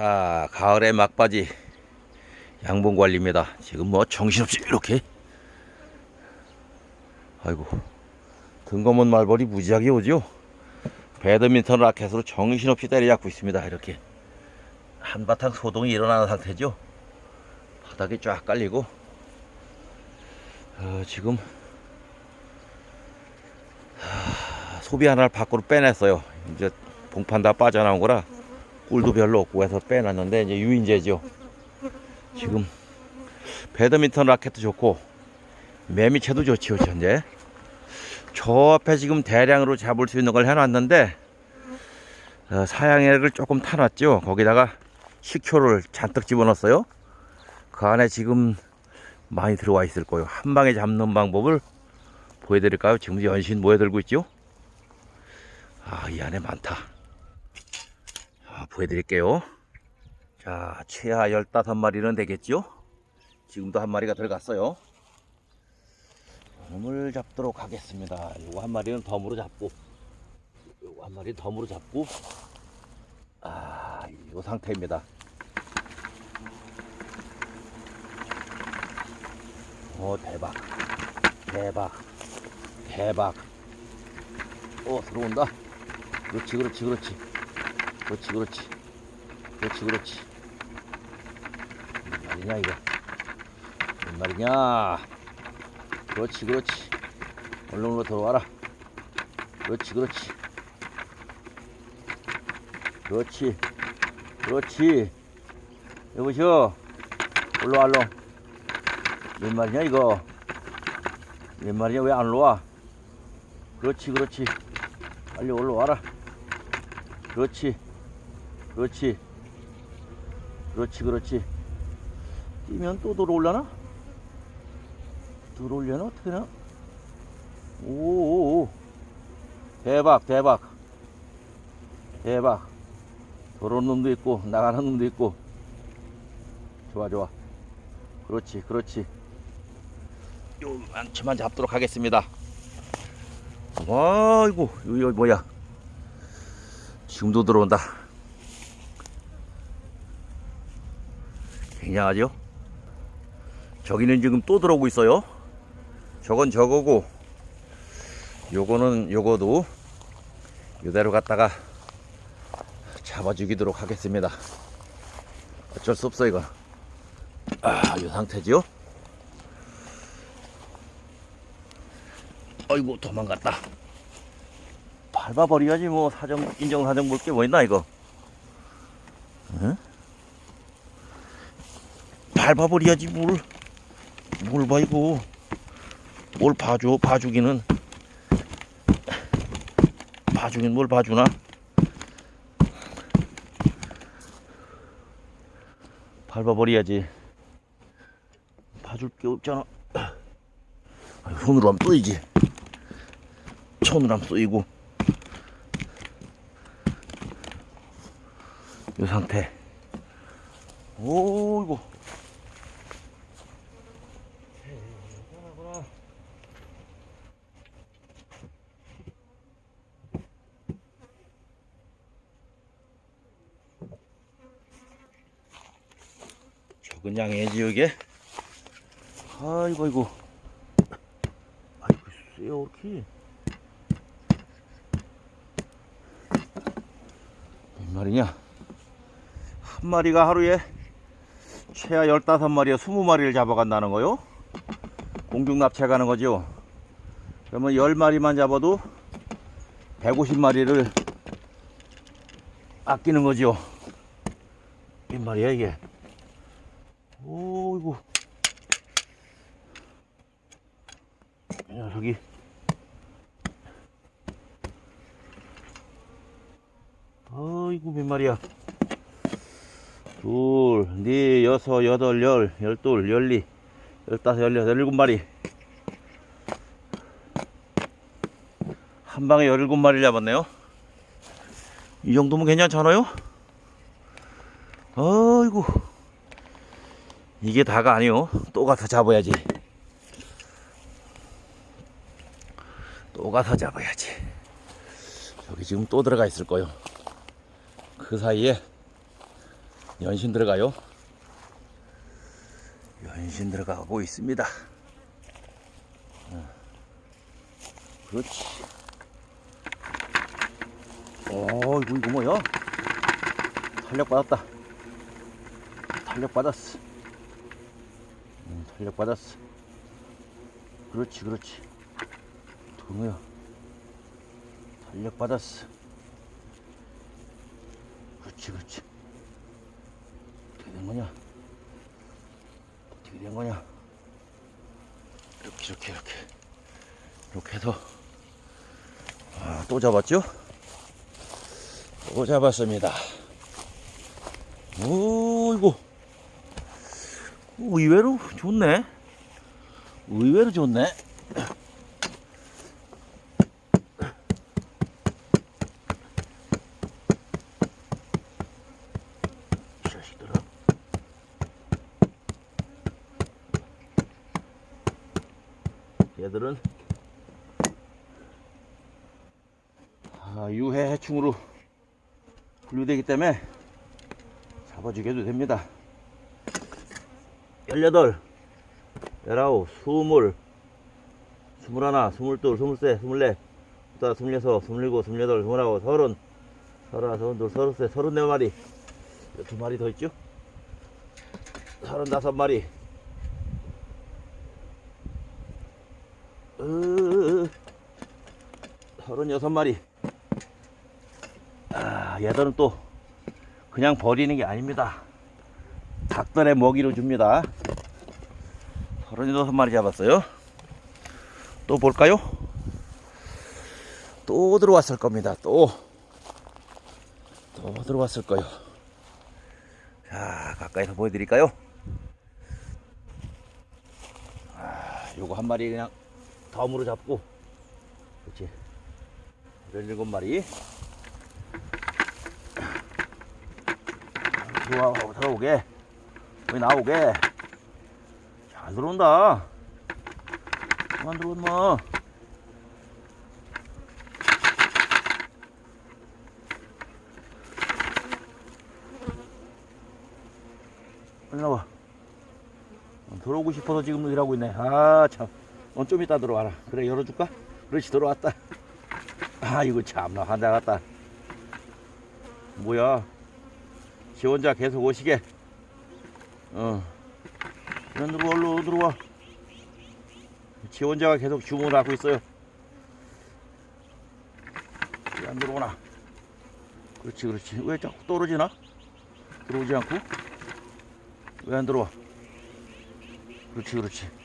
자, 가을의 막바지 양봉 관리입니다. 지금 뭐 정신없이 이렇게. 아이고, 등검은 말벌이 무지하게 오죠. 배드민턴 라켓으로 정신없이 때려잡고 있습니다. 이렇게 한바탕 소동이 일어나는 상태죠. 바닥에 쫙 깔리고 어, 지금 하, 소비 하나를 밖으로 빼냈어요. 이제 봉판 다 빠져나온 거라 꿀도 별로 없고 해서 빼놨는데 이제 유인제죠. 지금 배드민턴 라켓도 좋고 매미채도 좋지요 현재. 저 앞에 지금 대량으로 잡을 수 있는 걸 해놨는데 어, 사양액을 조금 타놨죠. 거기다가 식초를 잔뜩 집어넣었어요. 그 안에 지금 많이 들어와 있을 거예요. 한 방에 잡는 방법을 보여드릴까요? 지금 연신 모여들고 있죠. 아, 이 안에 많다. 자, 보여드릴게요. 자, 최하 15마리는 되겠죠? 지금도 한 마리가 들어갔어요. 놈을 잡도록 하겠습니다. 요거 한 마리는 덤으로 잡고, 요거 한 마리 덤으로 잡고, 아, 요 상태입니다. 오, 대박. 대박. 대박. 오, 들어온다. 그렇지, 그렇지, 그렇지. 그렇지, 그렇지. 그렇지, 그렇지. 몇 마리냐, 이거? 몇 마리냐? 그렇지, 그렇지. 얼른 얼른 들어와라. 그렇지, 그렇지. 그렇지. 그렇지. 여보시오. 올라와, 얼른. 몇 마리냐, 이거? 몇 마리냐, 왜 안 올라와? 그렇지, 그렇지. 빨리 올라와라. 그렇지. 그렇지. 그렇지, 그렇지. 뛰면 또 들어올라나? 들어올려나? 어떻게 나? 오오오. 대박, 대박. 대박. 들어오는 놈도 있고, 나가는 놈도 있고. 좋아, 좋아. 그렇지, 그렇지. 요 많지만 잡도록 하겠습니다. 아이고, 이거 뭐야? 지금도 들어온다. 굉장하죠? 저기는 지금 또 들어오고 있어요. 저건 저거고, 요거는 요거도 이대로 갖다가 잡아주기도록 하겠습니다. 어쩔 수 없어 이거. 아, 이 상태죠? 아이고 도망갔다. 밟아버려야지 뭐 사정 인정 사정 볼 게 뭐 있나 이거? 밟아버려야지 뭘? 뭘 봐 이거? 뭘 봐줘? 봐주기는 봐주긴 뭘 봐주나? 밟아버려야지. 봐줄 게 없잖아. 손으로 하면 쏘이지. 손으로 하면 쏘이고. 이 상태. 오이고. 대단하구나. 양이지 이게. 아이고 아이고. 아이고 이렇게. 몇 마리냐? 한 마리가 하루에 최하 15마리에 20마리를 잡아간다는 거요. 공중 납치가는 거죠. 그러면 10마리만 잡아도 150마리를 아끼는 거죠. 몇 마리야 이게? 오이고. 이 녀석이. 아이고 몇 마리야? 둘, 네, 여섯, 여덟, 열, 열둘, 열리, 열다섯, 열여섯, 열일곱 마리. 한 방에 열일곱 마리 잡았네요. 이 정도면 괜찮잖아요? 아이고. 이게 다가 아니요. 또 가서 잡아야지. 또 가서 잡아야지. 여기 지금 또 들어가 있을 거요. 그 사이에 연신 들어가요. 연신 들어가고 있습니다. 어. 그렇지. 어, 이거, 이거 뭐야? 탄력 받았다. 탄력 받았어. 음, 탄력 받았어. 그렇지, 그렇지. 동호야. 탄력 받았어. 그렇지, 그렇지. 어떻게 된 거냐? 어떻게 된 거냐? 이렇게, 이렇게, 이렇게. 이렇게 해서. 아, 또 잡았죠? 또 잡았습니다. 오, 이거. 오, 의외로 좋네. 의외로 좋네. 이 자식들아. 얘들은 아, 유해 해충으로 분류되기 때문에 잡아주게도 됩니다. 18, 19, 20, 21, 22, 23, 24, 26, 27, 28, 29, 30, 31, 32, 33, 34마리. 두 마리 더 있죠? 35마리. 으, 36마리. 아, 얘들은 또 그냥 버리는 게 아닙니다. 닭들의 먹이로 줍니다. 36마리 잡았어요. 또 볼까요? 또 들어왔을 겁니다. 또. 또 들어왔을 거요. 자, 가까이서 보여드릴까요? 아, 요거 한 마리 그냥 덤으로 잡고. 그렇지. 17마리. 들어와, 들어오게. 여기 나오게. 잘 들어온다. 그만 들어오지 마. 빨리 나와. 어, 들어오고 싶어서 지금 일하고 있네. 아, 참. 어, 좀 이따 들어와라. 그래, 열어줄까? 그렇지, 들어왔다. 아, 이거 참나, 환장 같다. 뭐야. 지 혼자 계속 오시게. 어. 그냥 들어와, 얼른 들어와. 지 혼자가 계속 주문을 하고 있어요. 왜 안 들어오나? 그렇지, 그렇지. 왜 자꾸 떨어지나? 들어오지 않고? 왜 안 들어와? 그렇지, 그렇지.